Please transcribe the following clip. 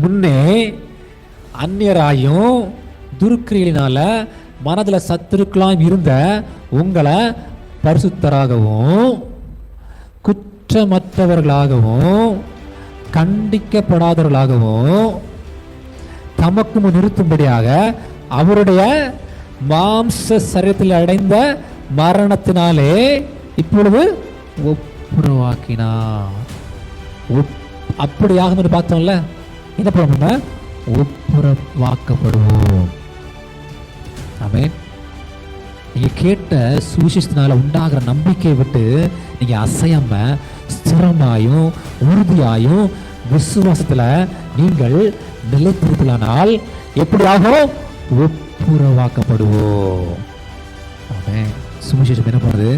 முன்னே அந்நியராயும் துருக்கிரியினால மனதில் சத்துருக்களாம் இருந்த உங்களை பரிசுத்தராகவும் குற்றமற்றவர்களாகவும் கண்டிக்கப்படாதவர்களாகவும் தமக்கு முன் நிறுத்தும்படியாக அவருடைய மாம்ச சரீரத்தில் அடைந்த மரணத்தினாலே இப்பொழுது ஒப்புரவாக்கினார். ஒப்- அப்படியாகும் பார்த்தோம்ல? என்ன பண்ணணும் ஒப்புரவாக்கப்படுவோம். ஆமே நீங்கள் கேட்ட சுவிசேஷத்தினால் உண்டாகிற நம்பிக்கையை விட்டு நீங்கள் அசையாமல் ஸ்திரமாயும் உறுதியாயும் விசுவாசத்தில் நீங்கள் நிலைத்திருக்கலானால் எப்படி ஆகும் ஒப்புரவாக்கப்படுவோம் சுவிசேஷம் என்ன பண்ணுறது